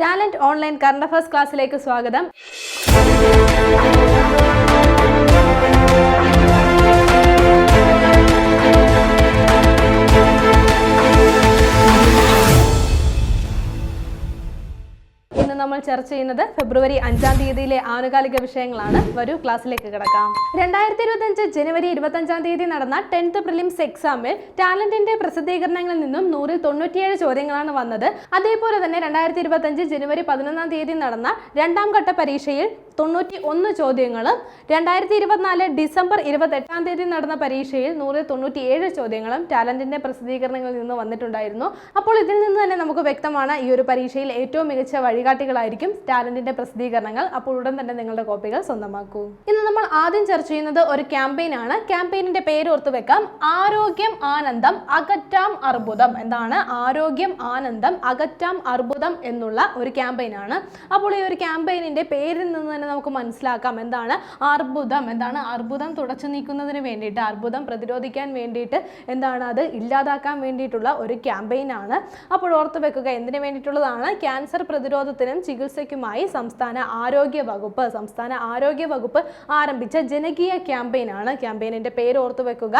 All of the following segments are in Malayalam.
ടാലന്റ് ഓൺലൈൻ കറണ്ട് അഫയേഴ്സ് ക്ലാസ്സിലേക്ക് സ്വാഗതം. നമ്മൾ ചർച്ച ചെയ്യുന്നത് ഫെബ്രുവരി അഞ്ചാം തീയതിയിലെ ആനുകാലിക വിഷയങ്ങളാണ്. വരൂ ക്ലാസ്സിലേക്ക് കിടക്കാം. രണ്ടായിരത്തി ഇരുപത്തഞ്ച് ജനുവരി ഇരുപത്തഞ്ചാം തീയതി നടന്ന ടെൻത്ത് പ്രിലിംസ് എക്സാമിൽ ടാലന്റിന്റെ പ്രസിദ്ധീകരണങ്ങളിൽ നിന്നും നൂറിൽ തൊണ്ണൂറ്റിയേഴ് ചോദ്യങ്ങളാണ് വന്നത്. അതേപോലെ തന്നെ രണ്ടായിരത്തി ഇരുപത്തഞ്ച് ജനുവരി പതിനൊന്നാം തീയതി നടന്ന രണ്ടാം ഘട്ട പരീക്ഷയിൽ തൊണ്ണൂറ്റി ഒന്ന് ചോദ്യങ്ങളും രണ്ടായിരത്തി ഇരുപത്തിനാല് ഡിസംബർ ഇരുപത്തെട്ടാം തീയതി നടന്ന പരീക്ഷയിൽ നൂറ് തൊണ്ണൂറ്റി ഏഴ് ചോദ്യങ്ങളും ടാലന്റിന്റെ പ്രസിദ്ധീകരണങ്ങളിൽ നിന്ന് വന്നിട്ടുണ്ടായിരുന്നു. അപ്പോൾ ഇതിൽ നിന്ന് തന്നെ നമുക്ക് വ്യക്തമാണ് ഈ ഒരു പരീക്ഷയിൽ ഏറ്റവും മികച്ച വഴികാട്ടികളായിരിക്കും ടാലന്റിന്റെ പ്രസിദ്ധീകരണങ്ങൾ. അപ്പോൾ ഉടൻ തന്നെ നിങ്ങളുടെ കോപ്പികൾ സ്വന്തമാക്കൂ. ഇന്ന് നമ്മൾ ആദ്യം ചർച്ച ചെയ്യുന്നത് ഒരു ക്യാമ്പയിൻ ആണ്. പേര് ഓർത്ത് വെക്കാം. ആരോഗ്യം ആനന്ദം അകറ്റാം അർബുദം എന്താണ് ആരോഗ്യം ആനന്ദം അകറ്റാം അർബുദം എന്നുള്ള ഒരു ക്യാമ്പയിൻ ആണ്. അപ്പോൾ ഈ ഒരു ക്യാമ്പയിനിന്റെ പേരിൽ നിന്ന് തന്നെ നമുക്ക് മനസ്സിലാക്കാം. എന്താണ് അർബുദം? എന്താണ് അർബുദം തുടച്ചു നീക്കുന്നതിന് വേണ്ടിയിട്ട് അർബുദം പ്രതിരോധിക്കാൻ വേണ്ടിയിട്ട് എന്താണ് അത് ഇല്ലാതാക്കാൻ വേണ്ടിയിട്ടുള്ള ഒരു ക്യാമ്പയിൻ ആണ്. അപ്പോൾ ഓർത്ത് വെക്കുക എന്തിനു വേണ്ടിയിട്ടുള്ളതാണ്? ക്യാൻസർ പ്രതിരോധത്തിനും ചികിത്സയ്ക്കുമായി സംസ്ഥാന ആരോഗ്യ വകുപ്പ് സംസ്ഥാന ആരോഗ്യ വകുപ്പ് ആരംഭിച്ച ജനകീയ ക്യാമ്പയിൻ ആണ്. ക്യാമ്പയിനിന്റെ പേര് ഓർത്ത് വെക്കുക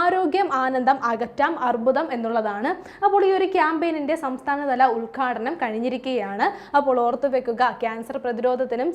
ആരോഗ്യം ആനന്ദം അകറ്റാം അർബുദം എന്നുള്ളതാണ്. അപ്പോൾ ഈ ഒരു ക്യാമ്പയിനിന്റെ സംസ്ഥാനതല ഉദ്ഘാടനം കഴിഞ്ഞിരിക്കുകയാണ്. അപ്പോൾ ഓർത്ത് വെക്കുക ക്യാൻസർ പ്രതിരോധത്തിനും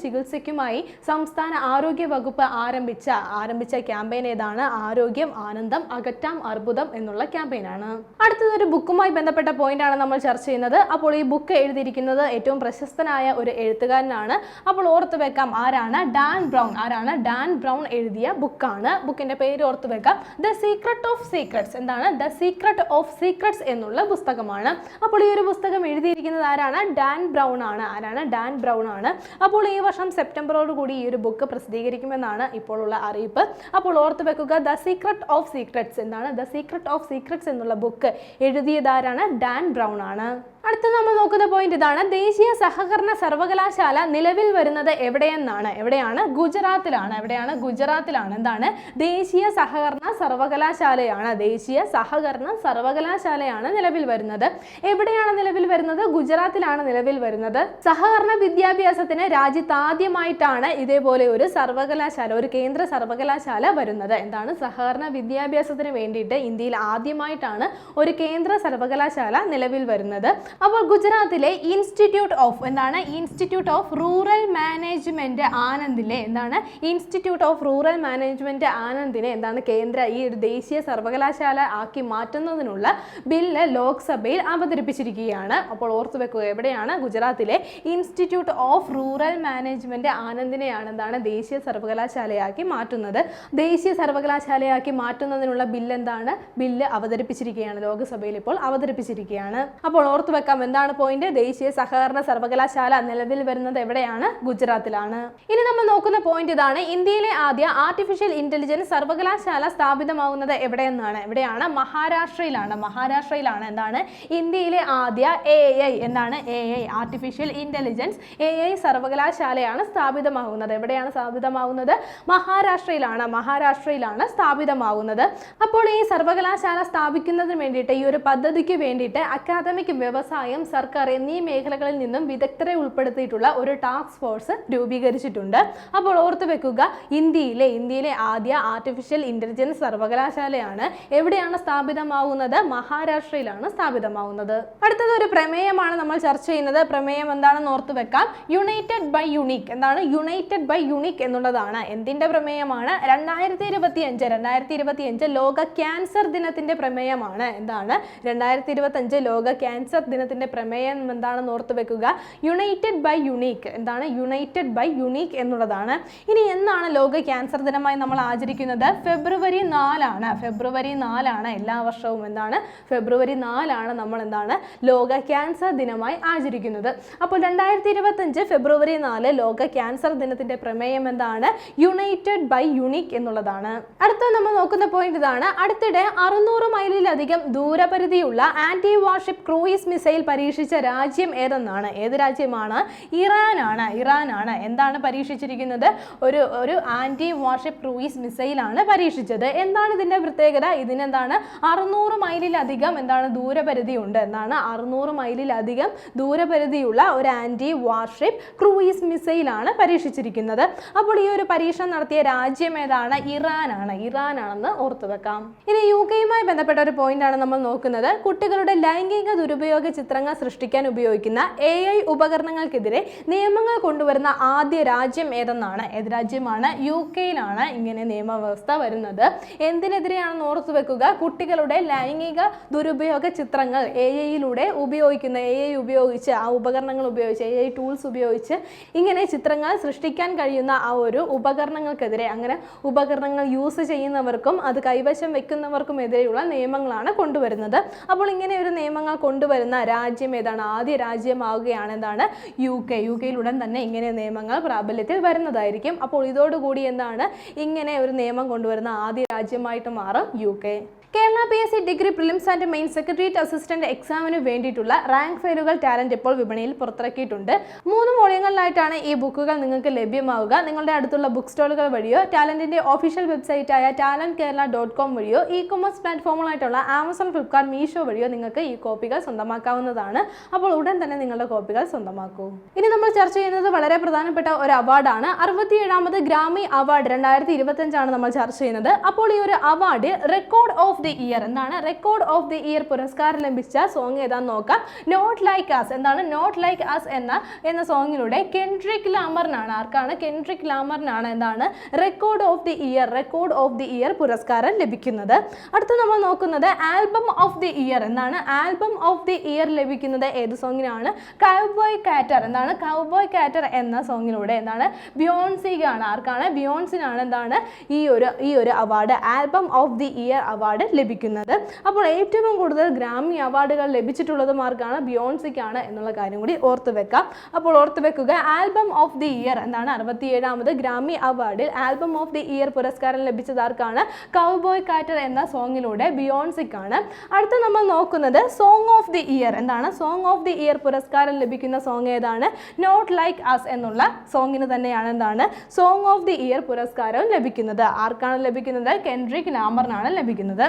ചികിത്സയ്ക്കുമായി സംസ്ഥാന ആരോഗ്യ വകുപ്പ് ആരംഭിച്ച ആരംഭിച്ച ക്യാമ്പയിൻ ഏതാണ്? ആരോഗ്യം ആനന്ദം അകറ്റാം അർബുദം എന്നുള്ള ക്യാമ്പയിനാണ് അടുത്തത് ഒരു ബുക്കുമായി ബന്ധപ്പെട്ട പോയിന്റ് ആണ് നമ്മൾ ചർച്ച ചെയ്യുന്നത്. അപ്പോൾ ഈ ബുക്ക് എഴുതിയിരിക്കുന്നത് ഏറ്റവും പ്രശസ്തനായ ഒരു എഴുത്തുകാരനാണ്. അപ്പോൾ ഓർത്തു വെക്കാം ആരാണ്? Dan Brown. ആരാണ്? ഡാൻ ബ്രൗൺ എഴുതിയ ബുക്കാണ് ബുക്കിന്റെ പേര് ഓർത്തു വെക്കാം. The secret of secrets. എന്താണ്? ദ സീക്രട്ട് ഓഫ് സീക്രട്സ് എന്നുള്ള പുസ്തകമാണ്. അപ്പോൾ ഈ ഒരു പുസ്തകം എഴുതിയിരിക്കുന്നത് ആരാണ്? ഡാൻ ബ്രൗൺ ആണ്. ആരാണ്? ഡാൻ ബ്രൗൺ ആണ്. അപ്പോൾ ഈ വർഷം സെപ്റ്റംബറോട് കൂടി ഈ ഒരു ബുക്ക് പ്രസിദ്ധീകരിക്കുമെന്നാണ് ഇപ്പോഴുള്ള അറിയിപ്പ്. അപ്പോൾ ഓർത്ത് വെക്കുക ദ സീക്രട്ട് ഓഫ് സീക്രട്സ് എന്നാണ്. ദ സീക്രട്ട് ഓഫ് സീക്രട്സ് എന്നുള്ള ബുക്ക് എഴുതിയതാരാണ് ഡാൻ ബ്രൗൺ ആണ്. അടുത്ത നമ്മൾ നോക്കുന്ന പോയിന്റ് ഇതാണ്. ദേശീയ സഹകരണ സർവകലാശാല നിലവിൽ വരുന്നത് എവിടെയെന്നാണ്? എവിടെയാണ്? ഗുജറാത്തിലാണ്. എവിടെയാണ്? ഗുജറാത്തിലാണ്. എന്താണ്? ദേശീയ സഹകരണ സർവകലാശാലയാണ്. ദേശീയ സഹകരണ സർവകലാശാലയാണ് നിലവിൽ വരുന്നത്. എവിടെയാണ് നിലവിൽ വരുന്നത്? ഗുജറാത്തിലാണ് നിലവിൽ വരുന്നത്. സഹകരണ വിദ്യാഭ്യാസത്തിന് രാജ്യത്ത് ആദ്യമായിട്ടാണ് ഇതേപോലെ ഒരു സർവകലാശാല ഒരു കേന്ദ്ര സർവകലാശാല വരുന്നത്. എന്താണ്? സഹകരണ വിദ്യാഭ്യാസത്തിന് വേണ്ടിയിട്ട് ഇന്ത്യയിൽ ആദ്യമായിട്ടാണ് ഒരു കേന്ദ്ര സർവകലാശാല നിലവിൽ വരുന്നത്. അപ്പോൾ ഗുജറാത്തിലെ ഇൻസ്റ്റിറ്റ്യൂട്ട് ഓഫ് എന്താണ്? ഇൻസ്റ്റിറ്റ്യൂട്ട് ഓഫ് റൂറൽ മാനേജ്മെന്റ് ആനന്ദിലെ എന്താണ്? ഇൻസ്റ്റിറ്റ്യൂട്ട് ഓഫ് റൂറൽ മാനേജ്മെന്റ് ആനന്ദിനെ എന്താണ് കേന്ദ്ര ഈ ഒരു ദേശീയ സർവകലാശാല ആക്കി മാറ്റുന്നതിനുള്ള ബില്ല് ലോക്സഭയിൽ അവതരിപ്പിച്ചിരിക്കുകയാണ്. അപ്പോൾ ഓർത്തു വെക്കുക എവിടെയാണ് ഗുജറാത്തിലെ ഇൻസ്റ്റിറ്റ്യൂട്ട് ഓഫ് റൂറൽ മാനേജ്മെന്റ് ആനന്ദിനെയാണ് എന്താണ് ദേശീയ സർവകലാശാലയാക്കി മാറ്റുന്നത്? ദേശീയ സർവകലാശാലയാക്കി മാറ്റുന്നതിനുള്ള ബില്ല് എന്താണ്? ബില്ല് അവതരിപ്പിച്ചിരിക്കുകയാണ് ലോക്സഭയിൽ ഇപ്പോൾ അവതരിപ്പിച്ചിരിക്കുകയാണ്. അപ്പോൾ ഓർത്തു വെക്കാം എന്താണ് പോയിന്റ് ദേശീയ സഹകരണ സർവകലാശാല നിലവിൽ വരുന്നത് എവിടെയാണ്? ഗുജറാത്തിലാണ്. ഇനി നമ്മൾ നോക്കുന്ന പോയിന്റ് ഇതാണ്. ഇന്ത്യയിലെ ആദ്യ ആർട്ടിഫിഷ്യൽ ഇന്റലിജൻസ് സർവകലാശാല സ്ഥാപിതമാവുന്നത് എവിടെയെന്നാണ്? എവിടെയാണ്? മഹാരാഷ്ട്രയിലാണ്. മഹാരാഷ്ട്രയിലാണ്. എന്താണ്? ഇന്ത്യയിലെ ആദ്യ എ ഐ എന്താണ്? A I artificial intelligence A I സർവകലാശാലയാണ് സ്ഥാപിതമാകുന്നത് എവിടെയാണ് സ്ഥാപിതമാകുന്നത് മഹാരാഷ്ട്രയിലാണ്. മഹാരാഷ്ട്രയിലാണ് സ്ഥാപിതമാകുന്നത് അപ്പോൾ ഈ സർവകലാശാല സ്ഥാപിക്കുന്നതിന് വേണ്ടിയിട്ട് ഈ ഒരു പദ്ധതിക്ക് വേണ്ടിയിട്ട് അക്കാദമിക് വ്യവസായം സർക്കാർ എന്നീ മേഖലകളിൽ നിന്നും വിദഗ്ധരെ ഉൾപ്പെടുത്തിയിട്ടുള്ള ഒരു ടാസ്ക് ഫോഴ്സ് രൂപീകരിച്ചിട്ടുണ്ട്. അപ്പോൾ ഓർത്തു വെക്കുക ഇന്ത്യയിലെ ഇന്ത്യയിലെ ആദ്യ ആർട്ടിഫിഷ്യൽ ഇന്റലിജൻസ് സർവകലാശാലയാണ് എവിടെയാണ് സ്ഥാപിതമാവുന്നത്? മഹാരാഷ്ട്രയിലാണ് സ്ഥാപിതമാവുന്നത്. അടുത്തത് ഒരു പ്രമേയമാണ് നമ്മൾ ചർച്ച ചെയ്യുന്നത്. പ്രമേയം എന്താണെന്ന് ഓർത്തു വെക്കാം. യുണൈറ്റഡ് ബൈ യുണീക്ക് എന്താണ്? യുണൈറ്റഡ് ബൈ യുണീക്ക് എന്നുള്ളതാണ്. എന്തിന്റെ പ്രമേയമാണ്? രണ്ടായിരത്തി ഇരുപത്തി അഞ്ച് രണ്ടായിരത്തി ഇരുപത്തി അഞ്ച് ലോക ക്യാൻസർ ദിനത്തിന്റെ പ്രമേയമാണ്. എന്താണ്? രണ്ടായിരത്തി ഇരുപത്തി അഞ്ച് ലോക ക്യാൻസർ ദിനത്തിന്റെ പ്രമേയം എന്താണെന്ന് ഓർത്ത് വെക്കുക. യുണൈറ്റഡ് ബൈ യുണീക്ക് എന്താണ്? യുണൈറ്റഡ് ബൈ യുണീക്ക് എന്നുള്ളതാണ്. ഇനി എന്നാണ് ലോക ക്യാൻസർ ദിനമായി നമ്മൾ ആചരിക്കുന്നത്? ഫെബ്രുവരി നാലാണ്. ഫെബ്രുവരി നാലാണ് എല്ലാ വർഷവും എന്താണ്? ഫെബ്രുവരി നാലാണ് നമ്മൾ എന്താണ്? ലോക ക്യാൻസർ ദിനമായി ആചരിക്കുന്നത്. അപ്പോൾ രണ്ടായിരത്തി ഇരുപത്തഞ്ച് ഫെബ്രുവരി നാല് ലോക ക്യാൻസർ ദിനത്തിന്റെ പ്രമേയം എന്താണ്? യുണൈറ്റഡ് ബൈ യുണീക്ക് എന്നുള്ളതാണ്. അടുത്ത നമ്മൾ നോക്കുന്ന പോയിന്റ് ഇതാണ്. അടുത്തിടെ അറുന്നൂറ് മൈലിലധികം ദൂരപരിധിയുള്ള anti warship cruise missile missile പരീക്ഷിച്ച രാജ്യം ഏതെന്നാണ്? ഏത് രാജ്യമാണ്? ഇറാനാണ്. ഇറാനാണ്. എന്താണ് പരീക്ഷിച്ചിരിക്കുന്നത്? ഒരു ഒരു ആന്റി വാർഷിപ്പ് ക്രൂയിസ് മിസൈലാണ് പരീക്ഷിച്ചത്. എന്താണ് ഇതിന്റെ പ്രത്യേകത? ഇതിനെന്താണ്? അറുന്നൂറ് മൈലിലധികം എന്താണ് ദൂരപരിധി ഉണ്ട് എന്നാണ് അറുന്നൂറ് മൈലിലധികം ദൂരപരിധിയുള്ള ഒരു ആന്റി വാർഷിപ്പ് ക്രൂയിസ് മിസൈലാണ് പരീക്ഷിച്ചിരിക്കുന്നത്. അപ്പോൾ ഈ ഒരു പരീക്ഷണം നടത്തിയ രാജ്യം ഏതാണ്? ഇറാനാണ്. ഇറാനാണെന്ന് ഓർത്തു വെക്കാം ഇനി യു കെയുമായി ബന്ധപ്പെട്ട ഒരു പോയിന്റ് ആണ് നമ്മൾ നോക്കുന്നത്. കുട്ടികളുടെ ലൈംഗിക ദുരുപയോഗ ചിത്രങ്ങൾ സൃഷ്ടിക്കാൻ ഉപയോഗിക്കുന്ന എ ഐ ഉപകരണങ്ങൾക്കെതിരെ നിയമങ്ങൾ കൊണ്ടുവരുന്ന ആദ്യ രാജ്യം ഏതെന്നാണ്? ഏത് രാജ്യമാണ്? യു കെയിലാണ് ഇങ്ങനെ നിയമവ്യവസ്ഥ വരുന്നത്. എന്തിനെതിരെയാണെന്ന് ഓർത്തു വെക്കുക. കുട്ടികളുടെ ലൈംഗിക ദുരുപയോഗ ചിത്രങ്ങൾ എ ഐയിലൂടെ ഉപയോഗിക്കുന്ന എ ഐ ഉപയോഗിച്ച് ആ ഉപകരണങ്ങൾ ഉപയോഗിച്ച് എ ഐ ടൂൾസ് ഉപയോഗിച്ച് ഇങ്ങനെ ചിത്രങ്ങൾ സൃഷ്ടിക്കാൻ കഴിയുന്ന ആ ഒരു ഉപകരണങ്ങൾക്കെതിരെ അങ്ങനെ ഉപകരണങ്ങൾ യൂസ് ചെയ്യുന്നവർക്കും അത് കൈവശം വെക്കുന്നവർക്കും എതിരെയുള്ള നിയമങ്ങളാണ് കൊണ്ടുവരുന്നത്. അപ്പോൾ ഇങ്ങനെ ഒരു നിയമങ്ങൾ കൊണ്ടുവരുന്ന രാജ്യം ഏതാണ്? ആദ്യ രാജ്യമാവുകയാണ് എന്താണ് യു കെ യു ഉടൻ തന്നെ ഇങ്ങനെ നിയമങ്ങൾ പ്രാബല്യത്തിൽ വരുന്നതായിരിക്കും. അപ്പോൾ ഇതോടുകൂടി എന്താണ്? ഇങ്ങനെ ഒരു നിയമം കൊണ്ടുവരുന്ന ആദ്യ രാജ്യമായിട്ട് മാറും U K Kerala P S C degree prelims and main secretariat assistant എക്സാമിന് വേണ്ടിയിട്ടുള്ള റാങ്ക് ഫയലുകൾ ടാലന്റ് ഇപ്പോൾ വിപണിയിൽ പുറത്തിറക്കിയിട്ടുണ്ട്. മൂന്ന് വോളിയങ്ങളിലായിട്ടാണ് ഈ ബുക്കുകൾ നിങ്ങൾക്ക് ലഭ്യമാവുക. നിങ്ങളുടെ അടുത്തുള്ള ബുക്ക് സ്റ്റോളുകൾ വഴിയോ ടാലന്റിന്റെ ഒഫീഷ്യൽ വെബ്സൈറ്റായ ടാലന്റ് കേരള ഡോട്ട് കോം വഴിയോ ഇ കൊമേഴ്സ് പ്ലാറ്റ്ഫോമുകളായിട്ടുള്ള ആമസോൺ ഫ്ലിപ്കാർട്ട് മീഷോ വഴിയോ നിങ്ങൾക്ക് ഈ കോപ്പികൾ സ്വന്തമാക്കാവുന്നതാണ്. അപ്പോൾ ഉടൻ തന്നെ നിങ്ങളുടെ കോപ്പികൾ സ്വന്തമാക്കൂ. ഇനി നമ്മൾ ചർച്ച ചെയ്യുന്നത് വളരെ പ്രധാനപ്പെട്ട ഒരു അവാർഡാണ്. അറുപത്തിയേഴാമത് ഗ്രാമി അവാർഡ് രണ്ടായിരത്തി ഇരുപത്തഞ്ചാണ് നമ്മൾ ചർച്ച ചെയ്യുന്നത്. അപ്പോൾ ഈ ഒരു award record of the year എന്താണ്? റെക്കോർഡ് ഓഫ് ദി ഇയർ പുരസ്കാരം ലഭിച്ച സോങ് ഏതാന്ന് നോക്കാം. നോട്ട് ലൈക്ക് ആസ് എന്താണ്? നോട്ട് ലൈക്ക് ആസ് എന്ന എന്ന സോങ്ങിലൂടെ കെൻട്രിക് ലാമറിനാണ് ആർക്കാണ്? കെൻട്രിക് ലാമറിനാണ് എന്താണ്? Record of the year record of the year പുരസ്കാരം ലഭിക്കുന്നത്. അടുത്ത നമ്മൾ നോക്കുന്നത് ആൽബം ഓഫ് ദി ഇയർ എന്താണ്? ആൽബം ഓഫ് ദി ഇയർ ലഭിക്കുന്നത് ഏത് സോങ്ങിനാണ് കൗബോയ് കാറ്റർ എന്താണ്? കൗബോയ് കാറ്റർ എന്ന സോങ്ങിലൂടെ എന്താണ്? ബിയോൺസിക്കാണ് ആർക്കാണ്? ബിയോൺസിനാണ് എന്താണ്? ഈ ഒരു ഈ ഒരു award album of the year award ലഭിക്കുന്നത്. അപ്പോൾ ഏറ്റവും കൂടുതൽ ഗ്രാമി അവാർഡുകൾ ലഭിച്ചിട്ടുള്ളത് മാർക്കാണ് ബിയോൺസിക്കാണ് എന്നുള്ള കാര്യം കൂടി ഓർത്ത് വെക്കാം. അപ്പോൾ ഓർത്ത് വെക്കുക ആൽബം ഓഫ് ദി ഇയർ എന്താണ് അറുപത്തിയേഴാമത് ഗ്രാമി അവാർഡിൽ ആൽബം ഓഫ് ദി ഇയർ പുരസ്കാരം ലഭിച്ചതാർക്കാണ് കൗബോയ് കാറ്റർ എന്ന സോങ്ങിലൂടെ ബിയോൺസിക്കാണ് അടുത്ത നമ്മൾ നോക്കുന്നത് സോങ് ഓഫ് ദി ഇയർ എന്താണ്? സോങ് ഓഫ് ദി ഇയർ പുരസ്കാരം ലഭിക്കുന്ന സോങ് ഏതാണ്? നോട്ട് ലൈക്ക് അസ് എന്നുള്ള സോങ്ങിന് തന്നെയാണ് എന്താണ്? സോങ് ഓഫ് ദി ഇയർ പുരസ്കാരം ലഭിക്കുന്നത്. ആർക്കാണ് ലഭിക്കുന്നത്? കെൻഡ്രിക് ലാമറിനാണ് ലഭിക്കുന്നത്.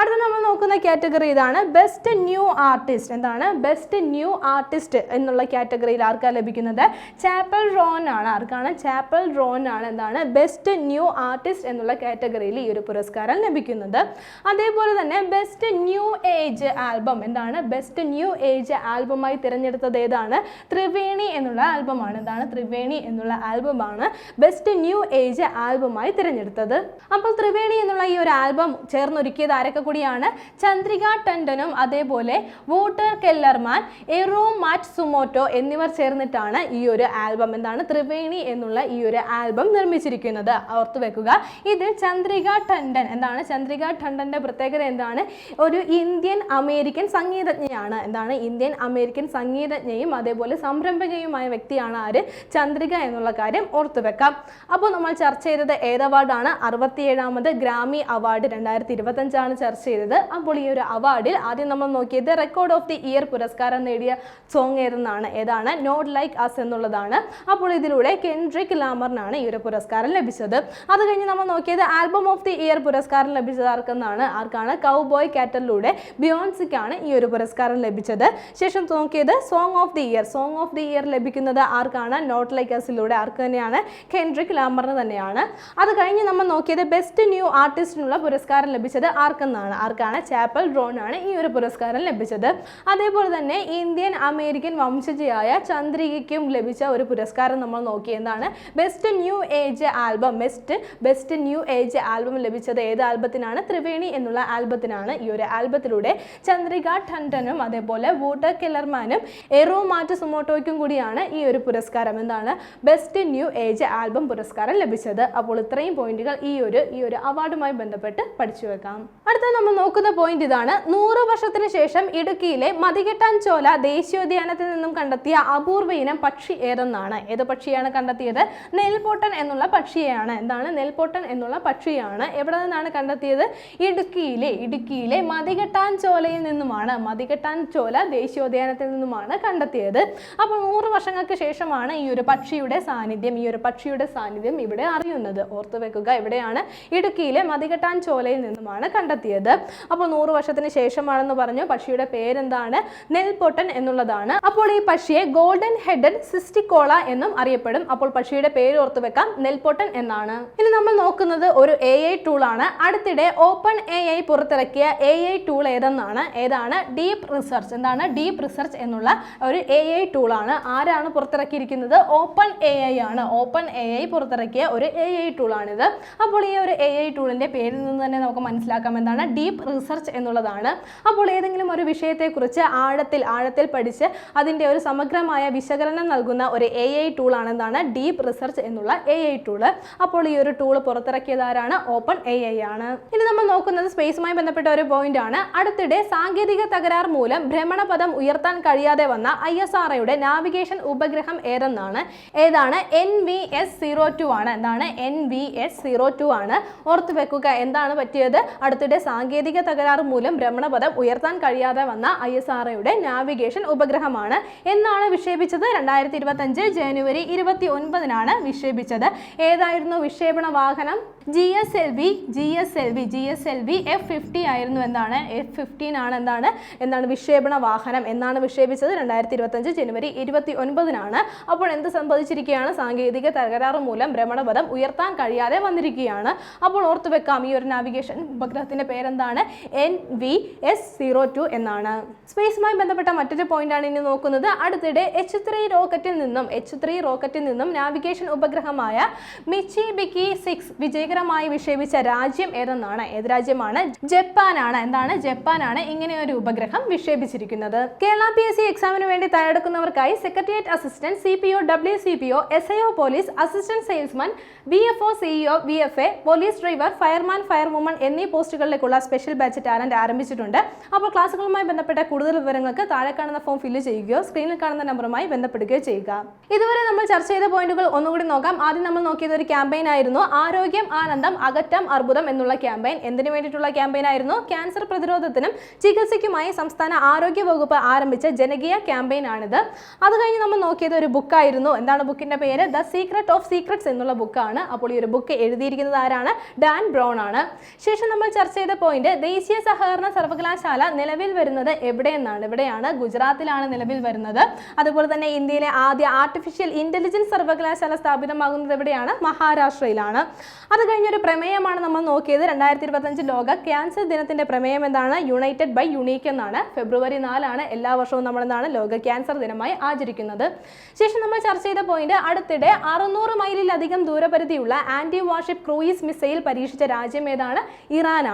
അടുത്ത നമ്മൾ നോക്കുന്ന കാറ്റഗറി ഇതാണ് ബെസ്റ്റ് ന്യൂ ആർട്ടിസ്റ്റ് എന്താണ്? ബെസ്റ്റ് ന്യൂ ആർട്ടിസ്റ്റ് എന്നുള്ള കാറ്റഗറിയിൽ ആർക്കാണ് ലഭിക്കുന്നത്? ചാപ്പൽ റോൺ ആണ്. ആർക്കാണ്? ചാപ്പൽ റോൺ ആണ്. എന്താണ്? ബെസ്റ്റ് ന്യൂ ആർട്ടിസ്റ്റ് എന്നുള്ള കാറ്റഗറിയിൽ ഈ ഒരു പുരസ്കാരം ലഭിക്കുന്നത്. അതേപോലെ തന്നെ ബെസ്റ്റ് ന്യൂ ഏജ് ആൽബം എന്താണ്? ബെസ്റ്റ് ന്യൂ ഏജ് ആൽബമായി തിരഞ്ഞെടുത്തത് ഏതാണ്? ത്രിവേണി എന്നുള്ള ആൽബമാണ് എന്താണ്? ത്രിവേണി എന്നുള്ള ആൽബമാണ് ബെസ്റ്റ് ന്യൂ ഏജ് ആൽബമായി തിരഞ്ഞെടുത്തത്. അപ്പോൾ ത്രിവേണി എന്നുള്ള ഈ ഒരു ആൽബം ചേർന്നൊരുക്കിയത് ആരൊക്കെ കൂടിയാണ് ചന്ദ്രിക ടണ്ടനും അതേപോലെ വോട്ടർ കെല്ലർമാൻ എറോ മാറ്റ് സുമോട്ടോ എന്നിവർ ചേർന്നിട്ടാണ് ഈ ഒരു ആൽബം. എന്താണ് ത്രിവേണി എന്നുള്ള ഈ ഒരു ആൽബം നിർമ്മിച്ചിരിക്കുന്നത്. ഓർത്തു വെക്കുക. ഇതിൽ ചന്ദ്രിക ടണ്ടൻ എന്താണ് ചന്ദ്രിക ടണ്ടന്റെ പ്രത്യേകത എന്താണ്? ഒരു ഇന്ത്യൻ അമേരിക്കൻ സംഗീതജ്ഞയാണ്. എന്താണ് ഇന്ത്യൻ അമേരിക്കൻ സംഗീതജ്ഞയും അതേപോലെ സംരംഭകയുമായ വ്യക്തിയാണ് ആര്? ചന്ദ്രിക എന്നുള്ള കാര്യം ഓർത്തു വെക്കാം. അപ്പോൾ നമ്മൾ ചർച്ച ചെയ്തത് ഏത് അവാർഡാണ്? അറുപത്തിയേഴാമത് ഗ്രാമി അവാർഡ് രണ്ടായിരത്തി ഇരുപത്തഞ്ചാണ് ചർച്ച ചെയ്തത്. അപ്പോൾ ഈ ഒരു അവാർഡിൽ ആദ്യം നമ്മൾ നോക്കിയത് റെക്കോർഡ് ഓഫ് ദി ഇയർ പുരസ്കാരം നേടിയ സോങ് ഏതെന്നാണ്? ഏതാണ്? നോട്ട് ലൈക്ക് അസ് എന്നുള്ളതാണ്. അപ്പോൾ ഇതിലൂടെ കെൻഡ്രിക് ലാമറിനാണ് ഈ ഒരു പുരസ്കാരം ലഭിച്ചത്. അത് കഴിഞ്ഞ് നമ്മൾ നോക്കിയത് ആൽബം ഓഫ് ദി ഇയർ പുരസ്കാരം ലഭിച്ചത് ആർക്കെന്നാണ്? ആർക്കാണ്? കൗബോയ് കാറ്റലിലൂടെ ബിയോൺസിക്കാണ് ഈ ഒരു പുരസ്കാരം ലഭിച്ചത്. ശേഷം നോക്കിയത് song of the year song of the year ലഭിക്കുന്നത് ആർക്കാണ്? നോട്ട് ലൈക്ക് അസിലൂടെ ആർക്ക് തന്നെയാണ്? കെൻഡ്രിക് ലാമറിന് തന്നെയാണ്. അത് കഴിഞ്ഞ് നമ്മൾ നോക്കിയത് ബെസ്റ്റ് ന്യൂ ആർട്ടിസ്റ്റിനുള്ള പുരസ്കാരം ലഭിച്ചത് ആർക്കെന്നാണ് ആർക്കാണ്? ചാപ്പൽ ഡ്രോൺ ആണ് ഈ ഒരു പുരസ്കാരം ലഭിച്ചത്. അതേപോലെ തന്നെ ഇന്ത്യൻ അമേരിക്കൻ വംശജയായ ചന്ദ്രികയ്ക്കും ലഭിച്ച ഒരു പുരസ്കാരം നമ്മൾ നോക്കിയതാണ് best new age album best best new age album ലഭിച്ചത് ഏത് ആൽബത്തിനാണ്? ത്രിവേണി എന്നുള്ള ആൽബത്തിനാണ് ഈ ഒരു ആൽബത്തിലൂടെ ചന്ദ്രിക ടണ്ടനും അതേപോലെ വൂട്ടർ കില്ലർമാനും എറോ മാറ്റ് സുമോട്ടോയ്ക്കും കൂടിയാണ് ഈ ഒരു പുരസ്കാരം എന്താണ്? ബെസ്റ്റ് ന്യൂ ഏജ് ആൽബം പുരസ്കാരം ലഭിച്ചത്. അപ്പോൾ ഇത്രയും പോയിന്റുകൾ ഈ ഒരു ഈ ഒരു അവാർഡുമായി ബന്ധപ്പെട്ട് പഠിച്ചു വെക്കാം. അടുത്ത നമ്മൾ നോക്കുന്ന പോയിന്റ് ഇതാണ്. നൂറ് വർഷത്തിന് ശേഷം ഇടുക്കിയിലെ മതികെട്ടാൻ ചോല ദേശീയോദ്യാനത്തിൽ നിന്നും കണ്ടെത്തിയ അപൂർവ ഇനം പക്ഷി ഏതെന്നാണ്? ഏത് പക്ഷിയാണ് കണ്ടെത്തിയത്? നെൽപോട്ടൻ എന്നുള്ള പക്ഷിയാണ്. എന്താണ്? നെൽപോട്ടൻ എന്നുള്ള പക്ഷിയാണ്. എവിടെ നിന്നാണ് കണ്ടെത്തിയത്? ഇടുക്കിയിലെ ഇടുക്കിയിലെ മതികെട്ടാൻ ചോലയിൽ നിന്നുമാണ്. മതികെട്ടാൻ ചോല ദേശീയോദ്യാനത്തിൽ നിന്നുമാണ് കണ്ടെത്തിയത്. അപ്പോൾ നൂറ് വർഷങ്ങൾക്ക് ശേഷമാണ് ഈ ഒരു പക്ഷിയുടെ സാന്നിധ്യം ഈ ഒരു പക്ഷിയുടെ സാന്നിധ്യം ഇവിടെ അറിയുന്നത്. ഓർത്തു വെക്കുക ഇവിടെയാണ് ഇടുക്കിയിലെ മതികെട്ടാൻ ചോലയിൽ നിന്നുമാണ് കണ്ടെത്തിയത്. അപ്പോൾ നൂറ് വർഷത്തിന് ശേഷമാണെന്ന് പറഞ്ഞു. പക്ഷിയുടെ പേരെന്താണ്? നെൽപൊട്ടൻ എന്നുള്ളതാണ്. അപ്പോൾ ഈ പക്ഷിയെ ഗോൾഡൻ ഹെഡഡ് സിസ്റ്റിക്കോള എന്നും അറിയപ്പെടും. അപ്പോൾ പക്ഷിയുടെ പേര് ഓർത്തു വെക്കാം. നെൽപൊട്ടൻ എന്നാണ്. ഇനി നമ്മൾ നോക്കുന്നത് ഒരു എ ഐ ടൂൾ ആണ്. അടുത്തിടെ ഓപ്പൺ എ ഐ പുറത്തിറക്കിയ എ ഐ ടൂൾ ഏതെന്നാണ്? ഏതാണ്? ഡീപ് റിസർച്ച് എന്താണ്? ഡീപ് റിസർച്ച് എന്നുള്ള ഒരു എ ഐ ആണ്. ആരാണ് പുറത്തിറക്കിയിരിക്കുന്നത്? ഓപ്പൺ എ ഐ ആണ്. ഓപ്പൺ എ ഐ പുറത്തിറക്കിയ ഒരു എ ഐ ടൂൾ ആണിത്. അപ്പോൾ ഈ ഒരു എ ഐ ടൂളിന്റെ പേരിൽ നിന്ന് തന്നെ നമുക്ക് മനസ്സിലാക്കാം എന്താണ്? ഡീപ്പ് റിസർച്ച് എന്നുള്ളതാണ്. അപ്പോൾ ഏതെങ്കിലും ഒരു വിഷയത്തെക്കുറിച്ച് ആഴത്തിൽ ആഴത്തിൽ പഠിച്ച് അതിന്റെ ഒരു സമഗ്രമായ വിശകലനം നൽകുന്ന ഒരു എ ഐ ടൂൾ എന്താണ്? ഡീപ്പ് റിസർച്ച് എന്നുള്ള എ ഐ ടൂൾ അപ്പോൾ ഈ ഒരു ടൂൾ പുറത്തിറക്കിയത് ആരാണ് ഓപ്പൺ എ ഐ ആണ്. ഇനി നമ്മൾ നോക്കുന്നത് സ്പേസുമായി ബന്ധപ്പെട്ട ഒരു പോയിന്റ് ആണ്. അടുത്തിടെ സാങ്കേതിക തകരാർ മൂലം ഭ്രമണപഥം ഉയർത്താൻ കഴിയാതെ വന്ന ഐ എസ് ആർ ഒയുടെ നാവിഗേഷൻ ഉപഗ്രഹം ഏതെന്നാണ്? ഏതാണ്? N V S zero two ആണ്. എന്താണ്? N V S zero two ആണ്. ഓർത്തു വെക്കുക എന്താണ് പറ്റിയത്? അടുത്തിടെ സാങ്കേതിക തകരാറ് മൂലം ഭ്രമണപഥം ഉയർത്താൻ കഴിയാതെ വന്ന ഐ എസ് ആർ ഒയുടെ നാവിഗേഷൻ ഉപഗ്രഹമാണ് എന്നാണ് വിക്ഷേപിച്ചത്. രണ്ടായിരത്തി ഇരുപത്തഞ്ച് ജനുവരി ഇരുപത്തി ഒൻപതിനാണ് വിക്ഷേപിച്ചത്. ഏതായിരുന്നു വിക്ഷേപണ വാഹനം? G S L V G S L V G S L V F fifty ആയിരുന്നു എന്താണ് എഫ് ഫിഫ്റ്റീൻ ആണ് എന്താണ് എന്താണ് വിക്ഷേപണ വാഹനം എന്നാണ് വിക്ഷേപിച്ചത്. രണ്ടായിരത്തി ഇരുപത്തഞ്ച് ജനുവരി ഇരുപത്തി ഒൻപതിനാണ് അപ്പോൾ എന്ത് സംഭവിച്ചിരിക്കുകയാണ്? സാങ്കേതിക തകരാറ് മൂലം ഭ്രമണപഥം ഉയർത്താൻ കഴിയാതെ വന്നിരിക്കുകയാണ്. അപ്പോൾ ഓർത്തു വെക്കാം ഈ ഒരു നാവിഗേഷൻ ഉപഗ്രഹത്തിന്റെ പേരെന്താണ്? N V S zero two എന്നാണ്. സ്പേസുമായി ബന്ധപ്പെട്ട മറ്റൊരു പോയിന്റാണ് ഇനി നോക്കുന്നത്. അടുത്തിടെ എച്ച് ത്രീ റോക്കറ്റിൽ നിന്നും എച്ച് ത്രീ റോക്കറ്റിൽ നിന്നും നാവിഗേഷൻ ഉപഗ്രഹമായ മിച്ചി ബിക്കി സിക്സ് വിജയകരമായി വിക്ഷേപിച്ച രാജ്യം ഏതെന്നാണ്? ഏത് രാജ്യമാണ്? ജപ്പാനാണ്. എന്താണ്? ജപ്പാനാണ് ഇങ്ങനെ ഒരു ഉപഗ്രഹം വിക്ഷേപിച്ചിരിക്കുന്നത്. കേരള പി എസ് സി എക്സാമിന് വേണ്ടി തയ്യാറെടുക്കുന്നവർക്കായി secretariat assistant C P O W C P O S I O police assistant salesman B F O CEO V F A police driver fireman fire woman എന്നീ പോസ്റ്റുകളിലേക്കുള്ള സ്പെഷ്യൽ ബാച്ച് ടാലന്റ് ആരംഭിച്ചിട്ടുണ്ട്. അപ്പോൾ ക്ലാസ്സുകളുമായി ബന്ധപ്പെട്ട കൂടുതൽ വിവരങ്ങൾക്ക് താഴെ കാണുന്ന ഫോം ഫില്ല് ചെയ്യുകയോ സ്ക്രീനിൽ കാണുന്ന നമ്പറുമായി ബന്ധപ്പെടുകയോ ചെയ്യുക. ഇതുവരെ നമ്മൾ ചർച്ച ചെയ്ത പോയിന്റുകൾ ഒന്നുകൂടി നോക്കാം. ആദ്യം നമ്മൾ നോക്കിയത് ഒരു ക്യാമ്പയിൻ ആയിരുന്നു. ആരോഗ്യം ആനന്ദം അകറ്റം അർബുദം എന്നുള്ള ക്യാമ്പയിൻ എന്തിനു വേണ്ടിയിട്ടുള്ള ക്യാമ്പയിൻ ആയിരുന്നു? ക്യാൻസർ പ്രതിരോധത്തിനും ചികിത്സയ്ക്കുമായി സംസ്ഥാന ആരോഗ്യ വകുപ്പ് ആരംഭിച്ച ജനകീയ ക്യാമ്പയിൻ ആണിത്. അത് കഴിഞ്ഞ് നമ്മൾ നോക്കിയത് ഒരു ബുക്കായിരുന്നു എന്താണ് ബുക്കിന്റെ പേര്? ദ സീക്രട്ട് ഓഫ് സീക്രട്സ് എന്നുള്ള ബുക്കാണ് അപ്പോൾ ഈ ഒരു ബുക്ക് എഴുതിയിരിക്കുന്നത് ആരാണ്? ഡാൻ ബ്രൗൺ ആണ്. ശേഷം നമ്മൾ ചർച്ച ചെയ്ത പോയിന്റ് ദേശീയ സഹകരണ സർവകലാശാല നിലവിൽ വരുന്നത് എവിടെയെന്നാണ്? ഇവിടെയാണ് ഗുജറാത്തിലാണ് നിലവിൽ വരുന്നത്. അതുപോലെ തന്നെ ഇന്ത്യയിലെ ആദ്യ ആർട്ടിഫിഷ്യൽ ഇന്റലിജൻസ് സർവകലാശാല സ്ഥാപിതമാകുന്നത് എവിടെയാണ്? മഹാരാഷ്ട്രയിലാണ്. അത് കഴിഞ്ഞൊരു പ്രമേയമാണ് നമ്മൾ നോക്കിയത്. രണ്ടായിരത്തി ഇരുപത്തഞ്ച് ലോക ക്യാൻസർ ദിനത്തിന്റെ പ്രമേയം എന്താണ്? യുണൈറ്റഡ് ബൈ യുണീക്ക് എന്നാണ്. ഫെബ്രുവരി നാലാണ് എല്ലാ വർഷവും നമ്മൾ എന്താണ് ലോക ക്യാൻസർ ദിനമായി ആചരിക്കുന്നത്. ശേഷം നമ്മൾ ചർച്ച ചെയ്ത പോയിന്റ് അടുത്തിടെ അറുന്നൂറ് മൈലിലധികം ദൂരപരിധിയുള്ള ആന്റി വാർഷിപ്പ് ക്രൂയിസ് മിസൈൽ പരീക്ഷിച്ച രാജ്യം ഏതാണ്? ഇറാനാണ്.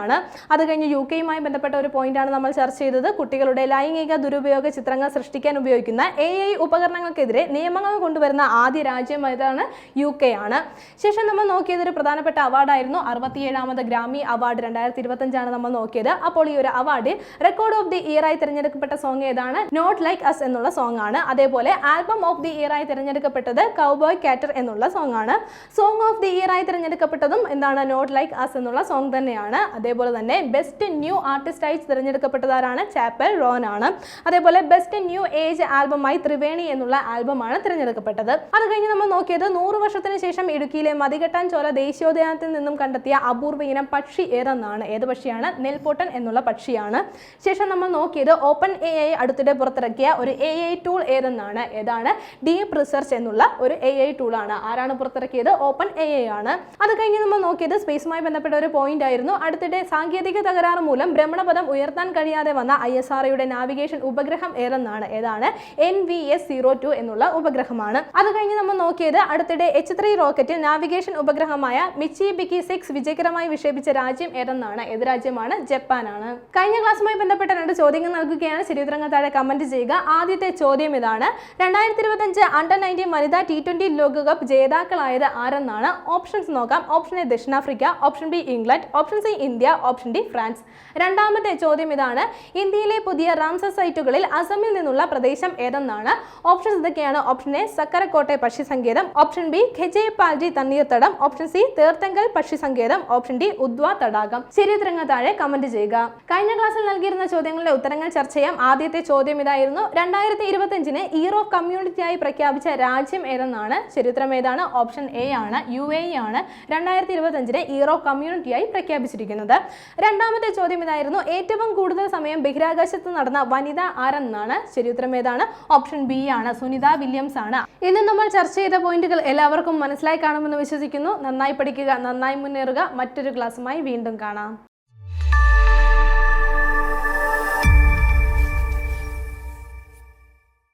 അത് കഴിഞ്ഞ് യു കെയുമായി ബന്ധപ്പെട്ട ഒരു പോയിന്റാണ് നമ്മൾ ചർച്ച ചെയ്തത്. കുട്ടികളുടെ ലൈംഗിക ദുരുപയോഗ ചിത്രങ്ങൾ സൃഷ്ടിക്കാൻ ഉപയോഗിക്കുന്ന എ ഐ ഉപകരണങ്ങൾക്കെതിരെ നിയമങ്ങൾ കൊണ്ടുവരുന്ന ആദ്യ രാജ്യം ഏതാണ്? യു കെ ആണ്. ശേഷം നമ്മൾ നോക്കിയത് ഒരു പ്രധാനപ്പെട്ട അവാർഡായിരുന്നു അറുപത്തിയേഴാമത് ഗ്രാമി അവാർഡ് രണ്ടായിരത്തി ഇരുപത്തഞ്ചാണ് നമ്മൾ നോക്കിയത്. അപ്പോൾ ഈ ഒരു അവാർഡിൽ റെക്കോർഡ് ഓഫ് ദി ഇയർ ആയി തിരഞ്ഞെടുക്കപ്പെട്ട സോങ് ഏതാണ്? നോട്ട് ലൈക്ക് അസ് എന്നുള്ള സോങ് ആണ്. അതേപോലെ ആൽബം ഓഫ് ദി ഇയർ ആയി തിരഞ്ഞെടുക്കപ്പെട്ടത് കൗബോയ് കാറ്റർ എന്നുള്ള സോങ് ആണ്. സോങ് ഓഫ് ദി ഇയർ ആയി തിരഞ്ഞെടുക്കപ്പെട്ടതും എന്താണ്? നോട്ട് ലൈക്ക് അസ് എന്നുള്ള സോങ് തന്നെയാണ്. അതേപോലെ തന്നെ ബെസ്റ്റ് ന്യൂ ആർട്ടിസ്റ്റായി തിരഞ്ഞെടുക്കപ്പെട്ടതാരാണ് ചാപ്പൽ റോൻ ആണ്. അതേപോലെ ബെസ്റ്റ് ന്യൂ ഏജ് ആൽബമായി ത്രിവേണി എന്നുള്ള ആൽബമാണ് തിരഞ്ഞെടുക്കപ്പെട്ടത്. അത് കഴിഞ്ഞ് നമ്മൾ നോക്കിയത് നൂറ് വർഷത്തിന് ശേഷം ഇടുക്കിയിലെ മതികെട്ടാൻ ചോല ദേശീയോദ്യാനത്തിൽ നിന്നും കണ്ടെത്തിയ അപൂർവ ഇനം പക്ഷി ഏതെന്നാണ്? ഏത് പക്ഷിയാണ്? നെൽപോട്ടൻ എന്നുള്ള പക്ഷിയാണ്. ശേഷം നമ്മൾ നോക്കിയത് ഓപ്പൺ എ ഐ അടുത്തിടെ പുറത്തിറക്കിയ ഒരു എ ഐ ടൂൾ ഏതെന്നാണ്? ഏതാണ്? ഡീപ് റിസർച്ച് എന്നുള്ള ഒരു എ ഐ ടൂൾ ആണ്. ആരാണ് പുറത്തിറക്കിയത്? ഓപ്പൺ എ ഐ ആണ്. അത് കഴിഞ്ഞ് നമ്മൾ നോക്കിയത് സ്പേസുമായി ബന്ധപ്പെട്ട ഒരു പോയിന്റ് ആയിരുന്നു. അടുത്തിടെ സാങ്കേതിക തകരാറ് മൂലം ഭ്രമണപഥം ഉയർത്താൻ കഴിയാതെ വന്ന ഐ എസ് ആർ നാവിഗേഷൻ ഉപഗ്രഹം ഏതെന്നാണ്? ഏതാണ്? N V S zero two എന്നുള്ള ഉപഗ്രഹമാണ്. അത് കഴിഞ്ഞ് നമ്മൾ നോക്കിയത് അടുത്തിടെ എച്ച് ത്രീ റോക്കറ്റ് നാവിഗേഷൻ ഉപഗ്രഹമായ മിച്ചി ബിക്കി സിക്സ് വിജയകരമായി വിക്ഷേപിച്ച രാജ്യം ഏതെന്നാണ്? ഏത് രാജ്യമാണ്? ജപ്പാനാണ്. കഴിഞ്ഞ ക്ലാസ്സുമായി ബന്ധപ്പെട്ട രണ്ട് ചോദ്യങ്ങൾ നൽകുകയാണ്. ശരിയുത്തരങ്ങൾ താഴെ കമന്റ് ചെയ്യുക. ആദ്യത്തെ ചോദ്യം ഇതാണ്. രണ്ടായിരത്തി ഇരുപത്തഞ്ച് അണ്ടർ നയന്റീൻ വനിതാ ടി ട്വന്റി ലോകകപ്പ് ജേതാക്കളായത് ആരെന്നാണ്? ഓപ്ഷൻസ് നോക്കാം. ഓപ്ഷൻ എ ദക്ഷിണാഫ്രിക്ക option B England option C India India option D France. രണ്ടാമത്തെ ചോദ്യം ഇതാണ്. ഇന്ത്യയിലെ പുതിയ റാംസർ സൈറ്റുകളിൽ അസമിൽ നിന്നുള്ള പ്രദേശം ഏതെന്നാണ്? ഓപ്ഷൻസ് ഇതൊക്കെയാണ്. ഓപ്ഷൻ എ സക്കരക്കോട്ടെ പക്ഷി സങ്കേതം ഓപ്ഷൻ ബി ഖെജെ പാൽജി തണ്ണീർത്തടം. ഓപ്ഷൻ സി തീർത്ഥങ്കൽ പക്ഷി സങ്കേതം ഓപ്ഷൻ ഡി ഉദ്വ തടാകം. ശരി ഉത്തരങ്ങൾ താഴെ കമന്റ് ചെയ്യുക. കഴിഞ്ഞ ക്ലാസ്സിൽ നൽകിയിരുന്ന ചോദ്യങ്ങളുടെ ഉത്തരങ്ങൾ ചർച്ച ചെയ്യാം. ആദ്യത്തെ ചോദ്യം ഇതായിരുന്നു. രണ്ടായിരത്തി ഇരുപത്തിയഞ്ചിന് ഇയർ ഓഫ് കമ്മ്യൂണിറ്റിയായി പ്രഖ്യാപിച്ച രാജ്യം ഏതെന്നാണ്? ചരിത്രം ഏതാണ്? ഓപ്ഷൻ എ ആണ്. യു എ ആണ്. രണ്ടായിരത്തി ഇരുപത്തിയഞ്ചിന് ഇയർ ഓഫ് കമ്മ്യൂണിറ്റിയായി പ്രഖ്യാപിച്ചിരിക്കുന്നത്. രണ്ടാമത്തെ ചോദ്യം ഇതായിരുന്നു. ഏറ്റവും കൂടുതൽ സമയം ബഹിരാകാശത്ത് നടന്ന വനിത ആരെന്നാണ്? ശരിയുത്തരം ഏതാണ്? ഓപ്ഷൻ ബി ആണ്. സുനിത വില്യംസ് ആണ്. ഇന്ന് നമ്മൾ ചർച്ച ചെയ്ത പോയിന്റുകൾ എല്ലാവർക്കും മനസ്സിലായി കാണുമെന്ന് വിശ്വസിക്കുന്നു. നന്നായി പഠിക്കുക നന്നായി മുന്നേറുക. മറ്റൊരു ക്ലാസ്സുമായി വീണ്ടും കാണാം.